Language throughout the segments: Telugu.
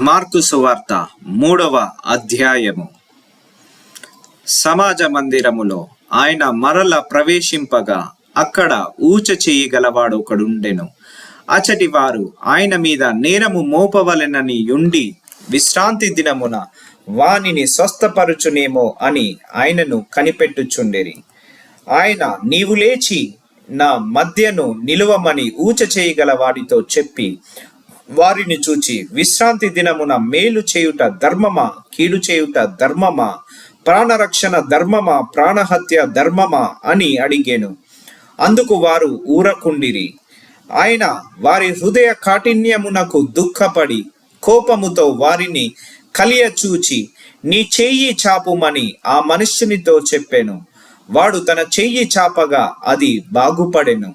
మార్కు సువార్త మూడవ అధ్యాయము. సమాజ మందిరములో ఆయన మరల ప్రవేశింపగా అక్కడ ఊచ చేయగలవాడు ఒకడుండెను. అచటి వారు ఆయన మీద నేరము మోపవలెనని ఉండి విశ్రాంతి దినమున వానిని స్వస్థపరుచునేమో అని ఆయనను కనిపెట్టుచుండెరి. ఆయన నీవు లేచి నా మధ్యను నిలువమని ఊచ చేయగల వాడితో చెప్పి వారిని చూచి విశ్రాంతి దినమున మేలు చేయుట ధర్మమా? కీడు చేయుట ధర్మమా? ప్రాణరక్షణ ధర్మమా? ప్రాణహత్య ధర్మమా? అని అడిగాను. అందుకు వారు ఊరకుండిరి. ఆయన వారి హృదయ కాఠిన్యమునకు దుఃఖపడి కోపముతో వారిని కలియ చూచి నీ చెయ్యి చాపుమని ఆ మనుష్యునితో చెప్పాను. వాడు తన చెయ్యి చాపగా అది బాగుపడెను.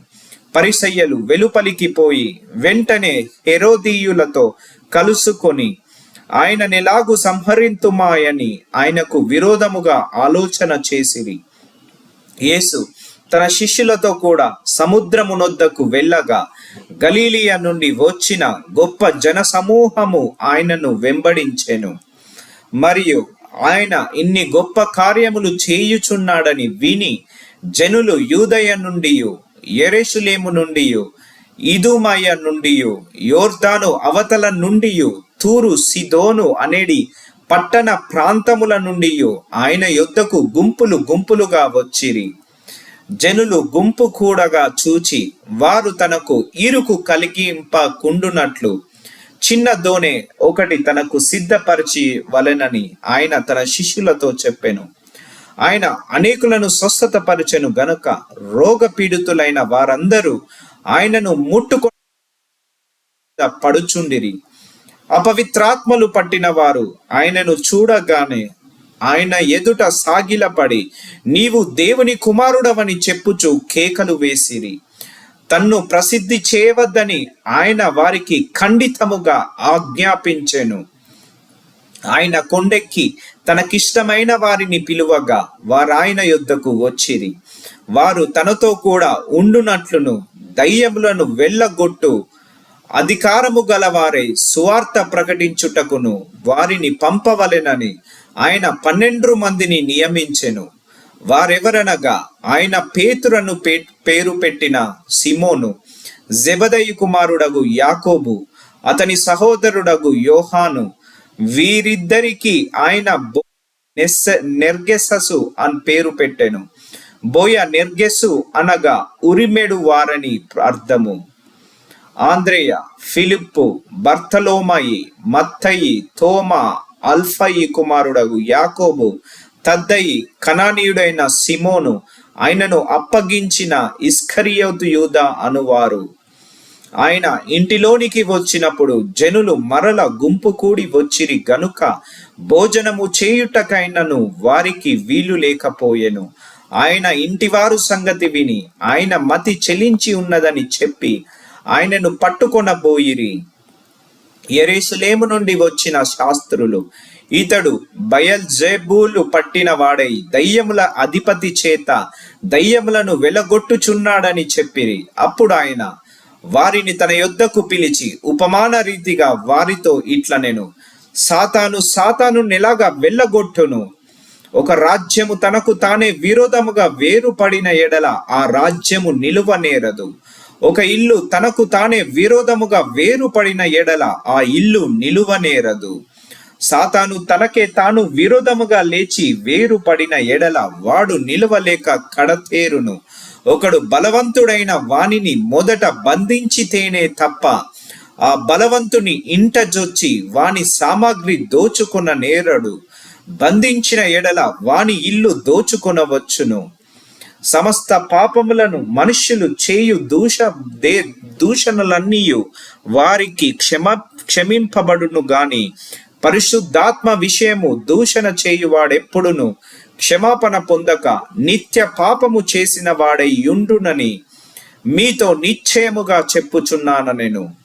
పరిసయ్యలు వెలుపలికి పోయి వెంటనే హెరోదీయులతో కలుసుకొని ఆయననెలాగు సంహరింతుమాయని ఆయనకు విరోధముగా ఆలోచన చేసిరి. యేసు తన శిష్యులతో కూడా సముద్రమునొద్దకు వెళ్ళగా గలీలియ నుండి వచ్చిన గొప్ప జన సమూహము ఆయనను వెంబడించెను. మరియు ఆయన ఇన్ని గొప్ప కార్యములు చేయుచున్నాడని విని జనులు యూదయ నుండి ఎరేసులేము నుండి ఇదుమయ నుండి యోర్దాను అవతల నుండి తూరు సిదోను అనేది పట్టణ ప్రాంతముల నుండి ఆయన యొద్దకు గుంపులు గుంపులుగా వచ్చిరి. జనులు గుంపు కూడగా చూచి వారు తనకు ఇరుకు కలిగింపకుండునట్లు చిన్న దోణె ఒకటి తనకు సిద్ధపరిచి వలెనని ఆయన తన శిష్యులతో చెప్పెను. ఆయన అనేకులను స్వస్థత పరిచెను గనుక రోగపీడితులైన వారందరూ ఆయనను ముట్టుకు పడుచుండిరి. అపవిత్రాత్మలు పట్టిన వారు ఆయనను చూడగానే ఆయన ఎదుట సాగిలపడి నీవు దేవుని కుమారుడవని చెప్పుచు కేకలు వేసిరి. తన్ను ప్రసిద్ధి చేయవద్దని ఆయన వారికి ఖండితముగా ఆజ్ఞాపించెను. ఆయన కొండెక్కి తనకిష్టమైన వారిని పిలువగా వారు ఆయన యొద్దకు వచ్చిరి. వారు తనతో కూడా ఉండునట్లును దయ్యములను వెళ్ళగొట్టు అధికారము గలవారై సువార్త ప్రకటించుటకును వారిని పంపవలెనని ఆయన పన్నెండు మందిని నియమించెను. వారెవరనగా ఆయన పేతురను పే పేరు పెట్టిన సిమోను జెబదయి కుమారుడగు యాకోబు అతని సహోదరుడగు యోహాను వీరిద్దరికి ఆయన నెర్గెససు అని పేరు పెట్టెను. బోయ నెర్గెసు అనగా ఉరిమెడు వారని అర్థము. ఆంద్రేయ ఫిలిప్పు బర్తలోమయి మత్తయి తోమా అల్ఫయి కుమారుడగు యాకోబు తద్దయి కనానీయుడైన సిమోను ఆయనను అప్పగించిన ఇస్కరియోతు యూద అనువారు. ఆయన ఇంటిలోనికి వచ్చినప్పుడు జనులు మరల గుంపు కూడి వచ్చిరి గనుక భోజనము చేయుటకైనను వారికి వీలు లేకపోయెను. ఆయన ఇంటివారు సంగతి విని ఆయన మతి చెలించి ఉన్నదని చెప్పి ఆయనను పట్టుకొనబోయిరి. ఎరేసులేము నుండి వచ్చిన శాస్త్రులు ఇతడు బయల్జేబూలు పట్టిన వాడై దయ్యముల అధిపతి చేత దయ్యములను వెలగొట్టుచున్నాడని చెప్పిరి. అప్పుడు ఆయన వారిని తన యొద్దకు పిలిచి ఉపమాన రీతిగా వారితో ఇట్ల నేను. సాతాను సాతాను నెలాగా వెళ్ళగొట్టును. ఒక రాజ్యము తనకు తానే విరోధముగా వేరుపడిన ఎడల ఆ రాజ్యము నిలువనేరదు ఒక ఇల్లు తనకు తానే విరోధముగా వేరుపడిన ఎడల ఆ ఇల్లు నిలువనేరదు సాతాను తనకే తాను విరోధముగా లేచి వేరుపడిన ఎడల వాడు నిలవలేక కడతేరును. ఒకడు బలవంతుడైన వానిని మొదట బంధించితేనే తప్ప ఆ బలవంతుని ఇంట జొచ్చి వాని సామాగ్రి దోచుకున్న నేరడు బంధించిన ఎడల వాని ఇల్లు దోచుకొనవచ్చును. సమస్త పాపములను మనుష్యులు చేయు దూష దే దూషణలన్నీ వారికి క్షమ క్షమింపబడును గాని పరిశుద్ధాత్మ విషయము దూషణ చేయువాడెప్పుడును క్షమాపణ పొందక నిత్య పాపము చేసిన వాడై యుండునని మీతో నిశ్చయముగా చెప్పుచున్నాను నేను.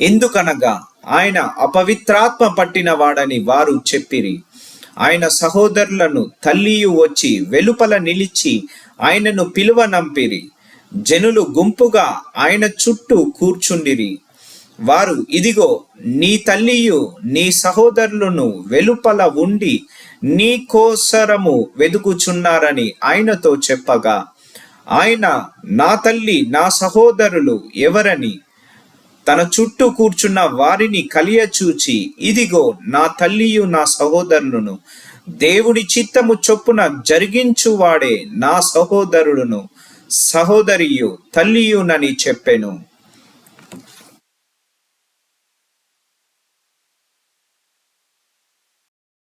ఎందుకనగా ఆయన అపవిత్రాత్మ పట్టిన వాడని వారు చెప్పిరి. ఆయన సహోదరులను తల్లియు వచ్చి వెలుపల నిలిచి ఆయనను పిలువ నంపిరి. జనులు గుంపుగా ఆయన చుట్టూ కూర్చుండిరి. వారు ఇదిగో నీ తల్లియు నీ సహోదరులను వెలుపల ఉండి నీ కోసరము వెదుకుచున్నారని ఆయనతో చెప్పగా ఆయన నా తల్లి నా సహోదరులు ఎవరని తన చుట్టూ కూర్చున్న వారిని కలియచూచి ఇదిగో నా తల్లియు నా సహోదరులను దేవుడి చిత్తము చొప్పున జరిగించువాడే నా సహోదరుడును సహోదరియు తల్లియునని చెప్పెను.